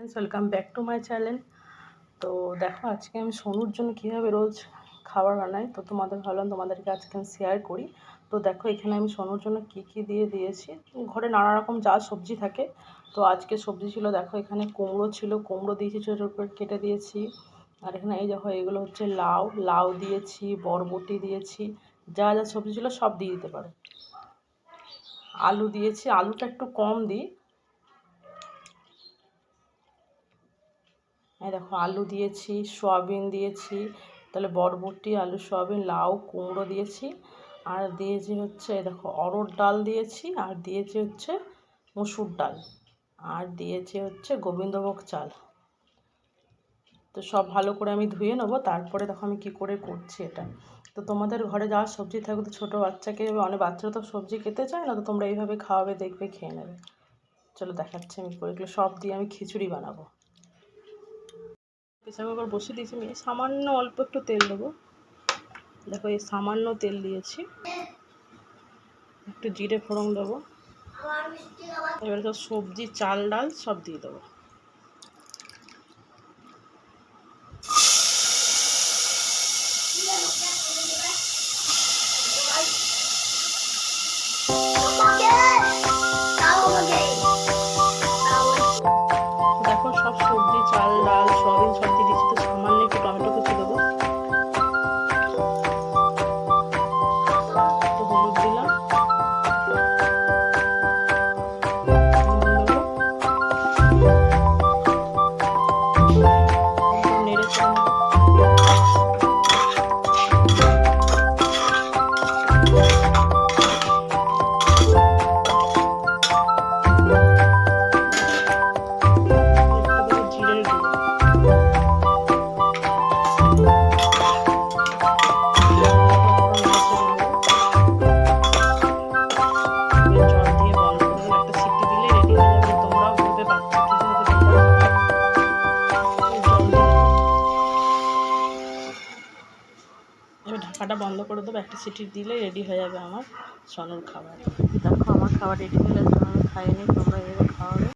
Friends welcome back to my channel তো দেখো, আজকে আমি সোনুর জন্য কীভাবে রোজ খাবার বানাই, তো তোমাদের ভাবলাম তোমাদেরকে আজকে আমি শেয়ার করি। তো দেখো, এখানে আমি সোনুর জন্য কী কী দিয়ে দিয়েছি। ঘরে নানা রকম যা সবজি থাকে, তো আজকে সবজি ছিল, দেখো, এখানে কুমড়ো ছিল, কুমড়ো দিয়েছি ছোটো করে কেটে দিয়েছি। আর এখানে এই দেখো, এগুলো হচ্ছে লাউ লাউ দিয়েছি, বরবটি দিয়েছি, যা যা সবজি ছিল সব দিয়ে দিতে পারো। আলু দিয়েছি, আলুটা একটু কম দিই এই দেখো আলু দিয়েছি, সয়াবিন দিয়েছি, তাহলে বরবটি, আলু, সয়াবিন, লাউ, কুমড়ো দিয়েছি, আর দিয়েছি হচ্ছে দেখো অরড় ডাল দিয়েছি, আর দিয়েছি হচ্ছে মসুর ডাল, আর দিয়েছি হচ্ছে গোবিন্দভোগ চাল। তো সব ভালো করে আমি ধুয়ে নেব, তারপরে দেখো আমি কী করে করছি এটা। তো তোমাদের ঘরে যা সবজি থাকবে, তো ছোটো বাচ্চাকে অনেক বাচ্চারা তো সবজি খেতে চায় না, তো তোমরা এইভাবে খাওয়াবে, দেখবে, খেয়ে নেবে। চলো দেখাচ্ছি আমি করে সব দিয়ে আমি খিচুড়ি বানাবো। প্রেসার কুকার বসিয়ে দিয়েছি আমি। সামান্য অল্প একটু তেল দেবো। দেখো এই সামান্য তেল দিয়েছি। একটু জিরে ফোড়ন দেবো। এবার তো সবজি, চাল, ডাল সব দিয়ে দেবো। Thank you. ঢাকাটা বন্ধ করে দেবো, একটা সিটি দিলে রেডি হয়ে যাবে আমার সনুর খাবার। দেখো, আমার খাবার রেডি হয়ে গেছে, আমি খাইনি, তোমরা এবার খাওয়াবে।